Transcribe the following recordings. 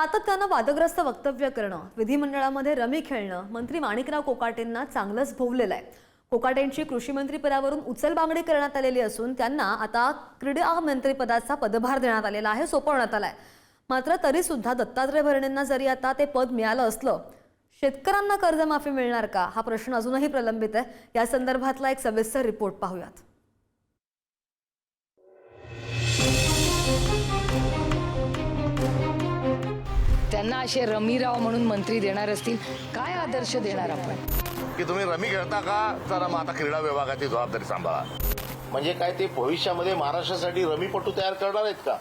सातत्यानं वादग्रस्त वक्तव्य करणं विधिमंडळामध्ये रमी खेळणं मंत्री माणिकराव कोकाटेंना चांगलंच भोवलेलं आहे. कोकाटेंची कृषी मंत्रीपदावरून उचलबांगडी करण्यात आलेली असून त्यांना आता क्रीडा मंत्रीपदाचा पदभार देण्यात आलेला आहे सोपवण्यात आलाय. मात्र तरी सुद्धा दत्तात्रय भरणेंना जरी आता ते पद मिळालं असलं शेतकऱ्यांना कर्जमाफी मिळणार का? हा प्रश्न अजूनही प्रलंबित आहे. या संदर्भातला एक सविस्तर रिपोर्ट पाहूयात. त्यांना असे रमीराव म्हणून मंत्री देणार असतील काय आदर्श देणार आपण? की तुम्ही रमी खेळता का? तर मग आता क्रीडा विभागाची जबाबदारी सांभाळा. म्हणजे काय ते भविष्यामध्ये महाराष्ट्रासाठी रमीपटू तयार करणार आहेत का?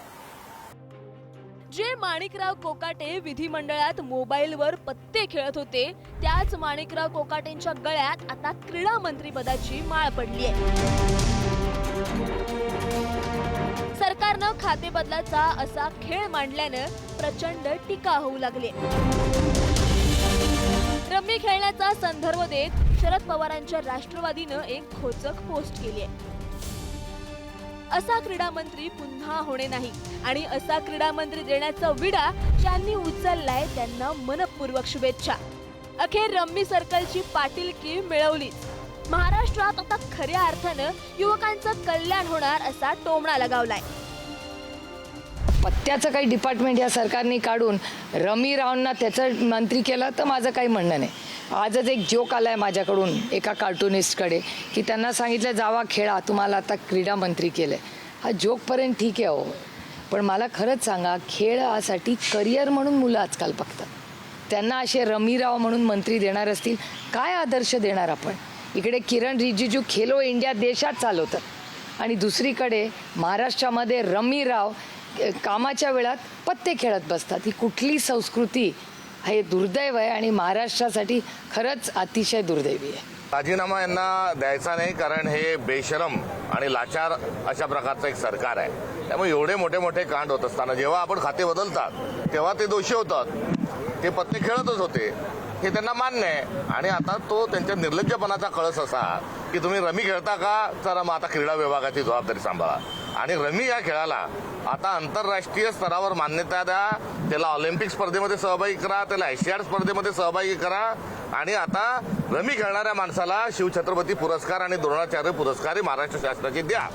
जे माणिकराव कोकाटे विधिमंडळात मोबाईलवर पत्ते खेळत होते त्याच माणिकराव कोकाटेंच्या गळ्यात आता क्रीडा मंत्रीपदाची माळ पडली आहे. सरकारनं खाते बदलाचा असा खेळ मांडल्यानं प्रचंड टीका होऊ लागली. रम्मी खेळण्याचा संदर्भ देत शरद पवारांच्या राष्ट्रवादीनं एक खोचक पोस्ट केली आहे असा क्रीडा मंत्री पुन्हा होणे नाही आणि असा क्रीडा मंत्री देण्याचा विडा ज्यांनी उचललाय त्यांना मनपूर्वक शुभेच्छा. अखेर रम्मी सर्कलची पाटीलकी मिळवलीच. महाराष्ट्रात आता खऱ्या अर्थानं युवकांचं कल्याण होणार असा टोमणा लगावलाय. पत्त्याचं काही डिपार्टमेंट या सरकारने काढून रमी रावना त्याचं मंत्री केलं तर माझं काही म्हणणं नाही. आजच एक जोक आला आहे माझ्याकडून एका कार्टुनिस्टकडे की त्यांना सांगितलं जावा खेळा तुम्हाला आता क्रीडा मंत्री केलं आहे हा जोकपर्यंत ठीक आहे हो. पण मला खरंच सांगा खेळासाठी करिअर म्हणून मुलं आजकाल बघतात. त्यांना असे रमीराव म्हणून मंत्री देणार असतील काय आदर्श देणार आपण? इकडे किरण रिजिजू खेलो इंडिया देशात चालवतात. आणि दुसरीकडे महाराष्ट्रामध्ये रमीराव कामाच्या वेळात पत्ते खेळत बसतात. ही कुठली संस्कृती हे दुर्दैव आहे आणि महाराष्ट्रासाठी खरंच अतिशय दुर्दैवी आहे. राजीनामा यांना द्यायचा नाही कारण हे बेशरम आणि लाचार अशा प्रकारचं एक सरकार आहे. त्यामुळे एवढे मोठे मोठे कांड होत असताना जेव्हा आपण खाते बदलतात तेव्हा ते दोषी होतात. ते पत्ते खेळतच होते. हे त्यांना मान्य आहे. आणि आता तो त्यांच्या निर्लज्जपणाचा कळस असा की तुम्ही रमी खेळता का? चला मग आता क्रीडा विभागाची जबाबदारी सांभाळा. आणि रमी या खेळाला. आता आंतरराष्ट्रीय स्तरावर मान्यता द्या. त्याला ऑलिम्पिक स्पर्धेमध्ये सहभागी करा. त्याला एशियाड स्पर्धेमध्ये सहभागी करा. आणि आता रमी खेळणाऱ्या माणसाला शिवछत्रपती पुरस्कार आणि द्रोणाचार्य पुरस्कार महाराष्ट्र शासनाचे द्या.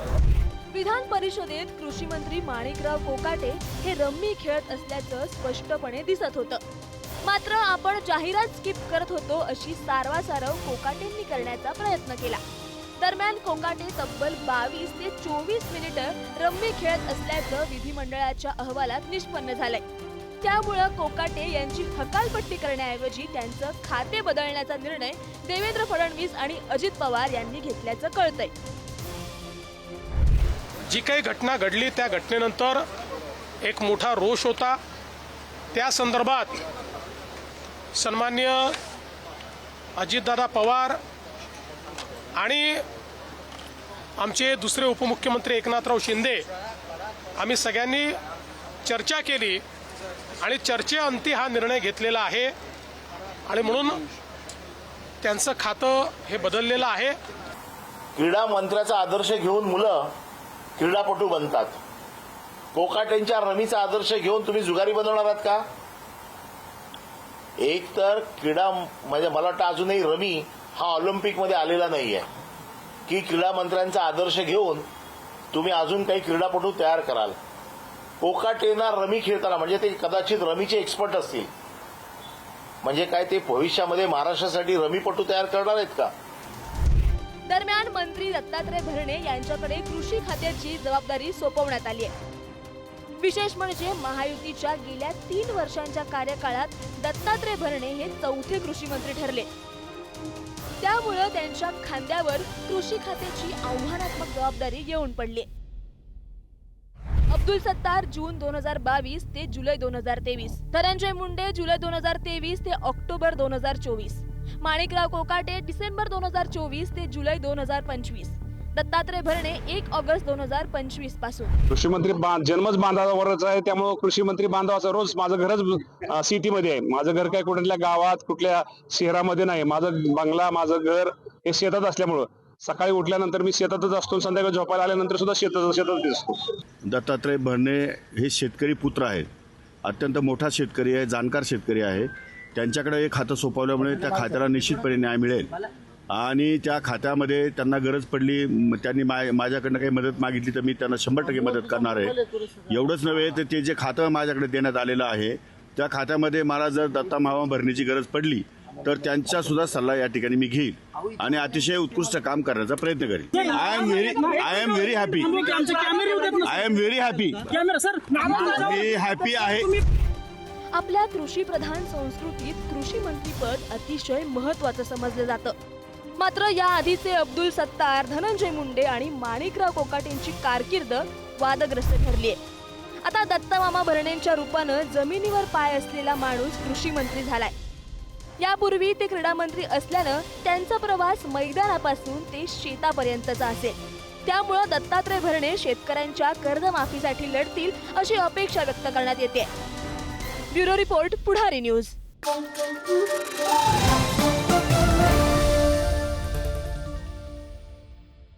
विधान परिषदेत कृषी मंत्री माणिकराव कोकाटे हे रम्मी खेळत असल्याचं स्पष्टपणे दिसत होतं. मात्र आपण जाहिरात स्किप करत होतो अशी सारवासारव कोकाटेंनी करण्याचा प्रयत्न केला. दरम्यान कोकाटे तब्बल बावीस ते चोवीस मिनिटं रम्मी खेळत असल्याचं विधिमंडळाच्या अहवालात निष्पन्न झालंय. त्यामुळं कोकाटे यांची हकालपट्टी करण्याऐवजी त्यांचं खाते बदलण्याचा निर्णय देवेंद्र फडणवीस आणि अजित पवार यांनी घेतल्याचं कळतंय. जी काही घटना घडली त्या घटनेनंतर एक मोठा रोष होता. त्या संदर्भात सन्मान्य अजितदादा पवार आणि आमचे दुसरे उपमुख्यमंत्री एकनाथराव शिंदे आम्ही सगळ्यांनी चर्चा केली आणि चर्चेअंती हा निर्णय घेतलेला आहे. आणि म्हणून त्यांचं खातं हे बदललेलं आहे. क्रीडा मंत्र्याचा आदर्श घेऊन मुलं क्रीडापटू बनतात. कोकाटेंच्या रमीचा आदर्श घेऊन तुम्ही जुगारी बनवणार आहात का? एक तर क्रीडा म्हणजे मला वाटतं अजूनही रमी हा ऑलिम्पिकमध्ये आलेला नाहीये. की क्रीडा मंत्र्यांचा आदर्श घेऊन तुम्ही अजून काही क्रीडापटू तयार कराल. पोकाटेना रमी खेळताना म्हणजे ते कदाचित रमीचे एक्सपर्ट असतील. म्हणजे काय ते भविष्यामध्ये महाराष्ट्रासाठी रमीपटू तयार करणार आहेत का? दरम्यान मंत्री दत्तात्रय भरणे यांच्याकडे कृषी खात्याची जबाबदारी सोपवण्यात आली आहे. विशेष म्हणजे महायुतीच्या गेल्या तीन वर्षांच्या कार्यकाळात दत्तात्रय भरणे हे चौथे कृषी मंत्री ठरले. त्यामुळं त्यांच्या खांद्यावर कृषी खात्याची आव्हानात्मक जबाबदारी येऊन पडली. अब्दुल सत्तार जून दोन हजार बावीस ते जुलै दोन हजार तेवीस. धनंजय मुंडे जुलै दोन हजार तेवीस ते ऑक्टोबर दोन हजार चोवीस. माणिकराव कोकाटे डिसेंबर दोन हजार चोवीस ते जुलै दोन हजार पंचवीस. दत्तात्रय भरणे एक ऑगस्ट दोन हजार पंचवीसपासून. कृषी मंत्री जन्मच बांधावरच आहे त्यामुळं कृषी मंत्री बांधावाचा रोज माझं घरच सिटीमध्ये आहे. माझं घर काय कुठल्या गावात कुठल्या शहरामध्ये नाही. माझं बंगला माझं घर हे शेतात असल्यामुळं. सकाळी उठल्यानंतर मी शेतातच असतो संध्याकाळी झोपायला आल्यानंतर सुद्धा शेतात शेतात दिसतो. दत्तात्रय भरणे हे शेतकरी पुत्र आहेत. अत्यंत मोठा शेतकरी आहे जाणकार शेतकरी आहे. त्यांच्याकडे हे खातं सोपवल्यामुळे त्या खात्याला निश्चितपणे न्याय मिळेल. आणि त्या खात्यामध्ये त्यांना गरज पडली त्यांनी मा माझ्याकडनं काही मदत मागितली तर मी त्यांना शंभर टक्के मदत करणार आहे. एवढंच नव्हे तर ते जे खातं माझ्याकडे देण्यात आलेलं आहे त्या खात्यामध्ये मला जर दत्ता मावा भरण्याची गरज पडली तर त्यांचा सुद्धा सल्ला या ठिकाणी मी घेईल आणि अतिशय उत्कृष्ट काम करण्याचा प्रयत्न करेन. I am very I am very happy I am very happy me happy आहे. आपल्या कृषी प्रधान संस्कृतीत कृषी मंत्रीपद अतिशय महत्वाचं समजलं जातं. मात्र या आधीचे अब्दुल सत्तार धनंजय मुंडे आणि माणिकराव कोकाटेंची कारकीर्द वादग्रस्त ठरली आहे. आता दत्तमामा भरणेंच्या रूपानं जमिनीवर पाय असलेला माणूस कृषी मंत्री झालाय. यापूर्वी ते क्रीडा मंत्री असल्यानं त्यांचा प्रवास मैदानापासून ते शेतापर्यंतचा असेल. त्यामुळं दत्तात्रय भरणे शेतकऱ्यांच्या कर्जमाफीसाठी लढतील अशी अपेक्षा व्यक्त करण्यात येते. Bureau report Pudhari news.